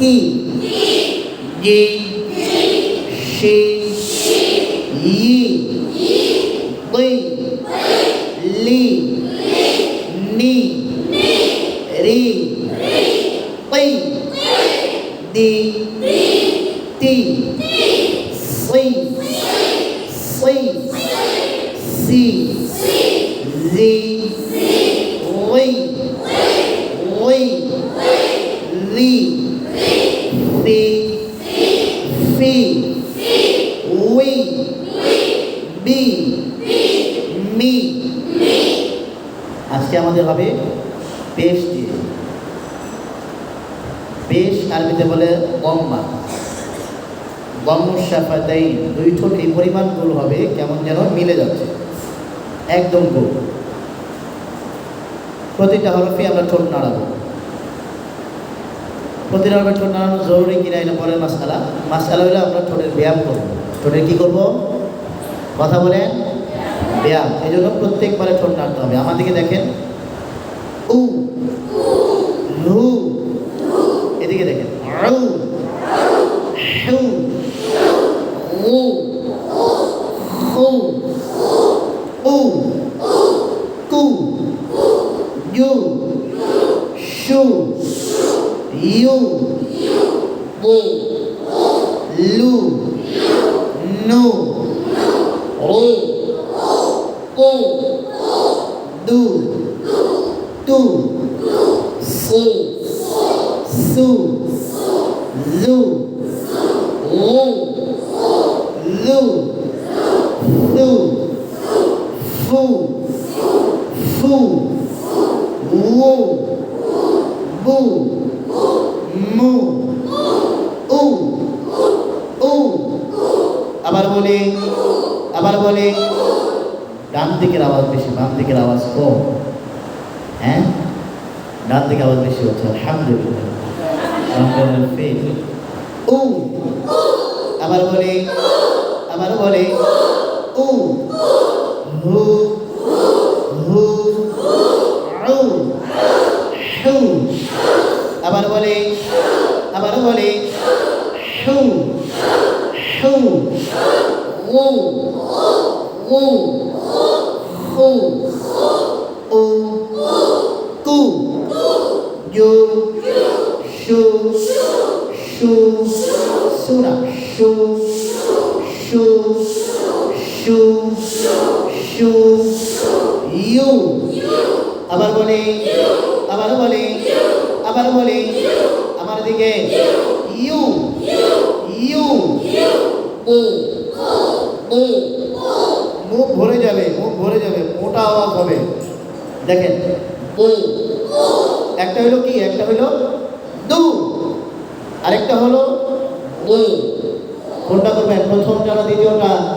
কি জি শি ই দুই লি নি রি পই দি তি সই সই সি জি ওই ওই লি ফি ফি উই বি মি আজকে আমাদের হবে পেশ দিয়ে পেশ আরবিতে বলে গম্মা গম্মুসাফাতাই দুই ঠোঁট এই পরিমাণ গোল হবে কেমন যেন মিলে যাচ্ছে একদম গোল প্রতিটা হরফে আমরা ঠোঁট নাড়াবো প্রতিটা হরফে ঠোঁট নাড়ানো জরুরি কিনা এটা পরের মাসালা মাসালা হলে আমরা ঠোঁটের ব্যায়াম করব। ঠোঁটের কী করব? কথা বলেন? ব্যায়াম। এই জন্য প্রত্যেকবারে ঠোঁট নাড়তে হবে। আমার দিকে দেখেন। উ। লু এদিকে দেখেন। আউ you, you. lu, you. no, re, they, tu, si, su, zu, ye, lu, thu, fu, fu, wo, boo. বলি, আবার বলি, ডান দিকের আওয়াজ বেশি, বাম দিকের আওয়াজ কম। হ্যাঁ? ডান দিকে আওয়াজ বেশি হচ্ছে, আলহামদুলিল্লাহ। উ আবার বলি আবার বলি উ হু হু উ হু। আবার বলি আবার বলি, হু হু। উ উ হু উ কু ইউ শু শু সুরা শু শু শু শু ইউ আবার বলি আবার বলি আবার বলি, আমার দিকে, ইউ ইউ, ও ও। মুখ ভরে যাবে, মুখ ভরে যাবে, মোটা আওয়াজ হবে। দেখেন, ও। একটা হলো কি? একটা হলো দু। আরেকটা হলো ও। কোনটা করবেন? প্রথমটা না দ্বিতীয়টা?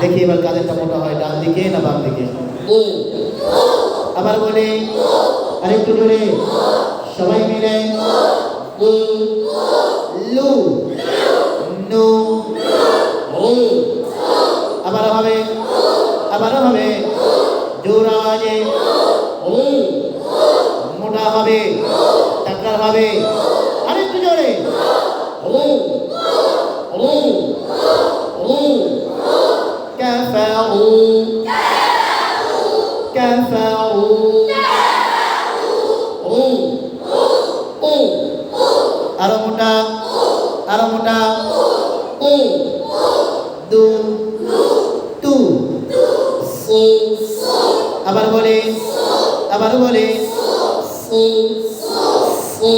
দেখি এবার কাদেরটা মোটা হয়, ডান দিকে না বাম দিকে? ও। আবার বলে, আরেকটু জোরে। সবাই মিলে লু নু ও আবার হবে আবার হবে জোর আওয়াজে ও মোটা হবে টাকার হবে আরেকটু জোরে ও ও ও كفروا كفروا ও ও আবার বলে আবার বলে, সু সু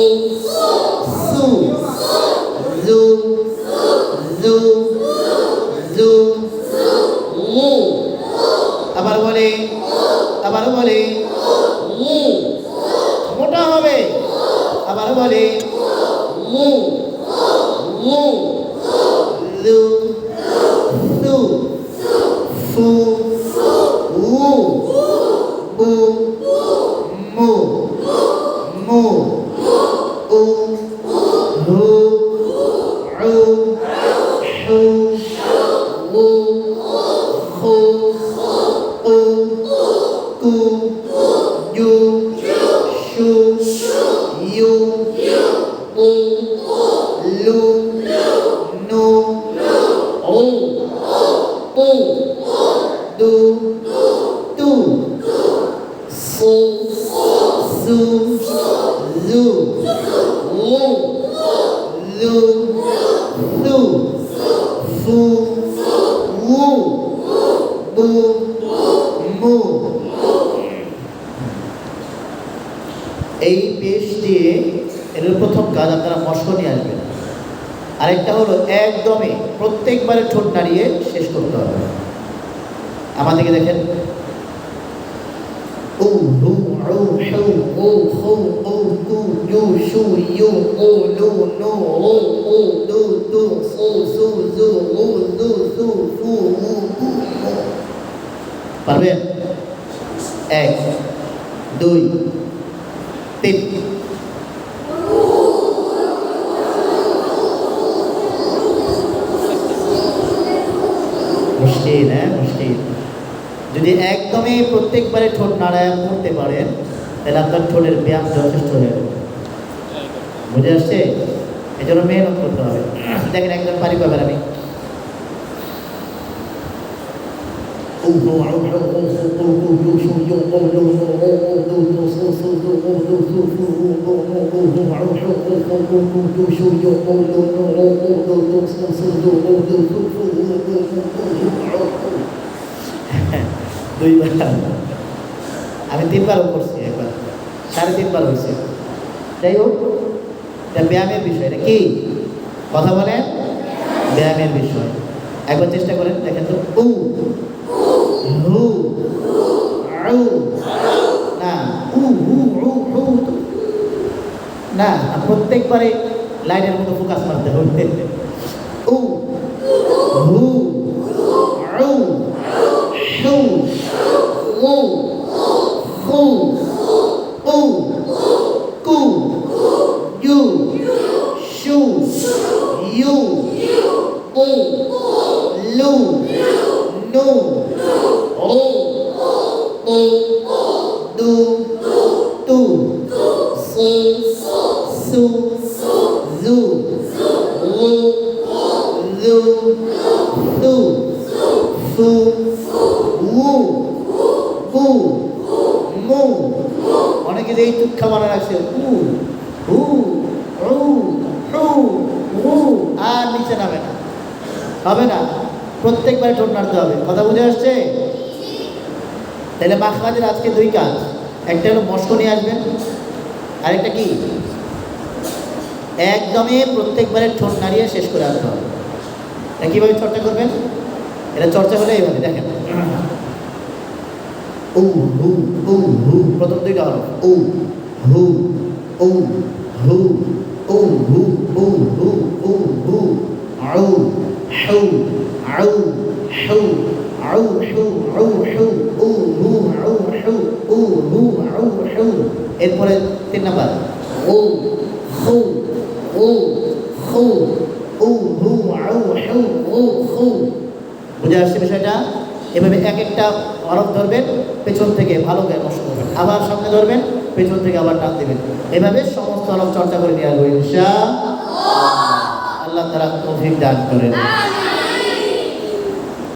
সু, জু জু জু আবার বলে আবার বলে, মু। মোটা হবে। আবার বলে, মু মু লু লু ফু উ বু মু মু উ হু উ হু উ হু উ কু ইউ শু ইউ উ উ লু নু ও উ দু তু সু সু জু উ লু লু ফু উ বু মু এই পেশ দিয়ে এর প্রথম কাজ আপনারা মস্ক নিয়ে আসবেন। আরেকটা হলো একদমই প্রত্যেকবারে ঠোঁট নাড়িয়ে শেষ করতে হবে। আমাদেরকে দেখেন। উ লু উ হু উ হু উ তু ইউ শু ইউ উ লু নু ও উ দু তু সু সু জু উ দু সু ফু উ উ উ। পারবেন এক দুই তিন মুশকিল হ্যাঁ মুশকিল যদি একদমই প্রত্যেকবারে ঠোঁট নাড়ায় করতে পারেন তাহলে আপনার ঠোঁটের ব্যায়াম যথেষ্ট হয়ে যাবে। বুঝে আসছে? এই জন্য মেহনত করতে হবে। দেখেন একদম পারি পাবেন আমি আমি তিনবারও করছি একবার। সাড়ে তিনবার হয়েছে। যাই হোক, এটা ব্যায়ামের বিষয়। কি? কথা বলেন? ব্যায়ামের বিষয়। একবার চেষ্টা করেন, দেখেন তো। উ না না, প্রত্যেকবারে লাইনের মতো ফোকাস মারতে হবে। উ, হু আউ হু উ হু উ কু ইউ শু ইউ উ লু নু ও ও দু তু সু সু জু উ লু তু ফু উ বু মু অনেকে যে এই তুক্ষা বানা রাখছে উ হু উ হু উ আর নিচে নামে না হবে না। প্রত্যেকবার ঠোঁট নাড়তে হবে। কথা বুঝে আসছে? তাহলে মাখরাজের আজকে দুই কাজ। একটা হলো মস্ক নিয়ে আসবেন, আরেকটা কি? একদমই প্রত্যেকবারে ঠোঁট নাড়িয়ে শেষ করে আসতে হবে। এটা কীভাবে চর্চা করবেন? এটা চর্চা হলে এইভাবে, দেখেন। উ, হু উ, হু, প্রথম দুইটা হলো উ, হু উ হু উ হু উ হু উ, হু, আউ আউ হু এরপরে তিন নাম্বার আউ হু উ, হু বুঝে আসছে বিষয়টা? এভাবে এক একটা হরফ ধরবেন, পেছন থেকে ভালো করে নষ্ট করবেন। আবার সামনে ধরবেন, পেছন থেকে আবার টান দেবেন। এভাবে সমস্ত হরফ চর্চা করে নিয়ে আসব ইনশা আল্লাহ তারা তৌফিক দান করেন।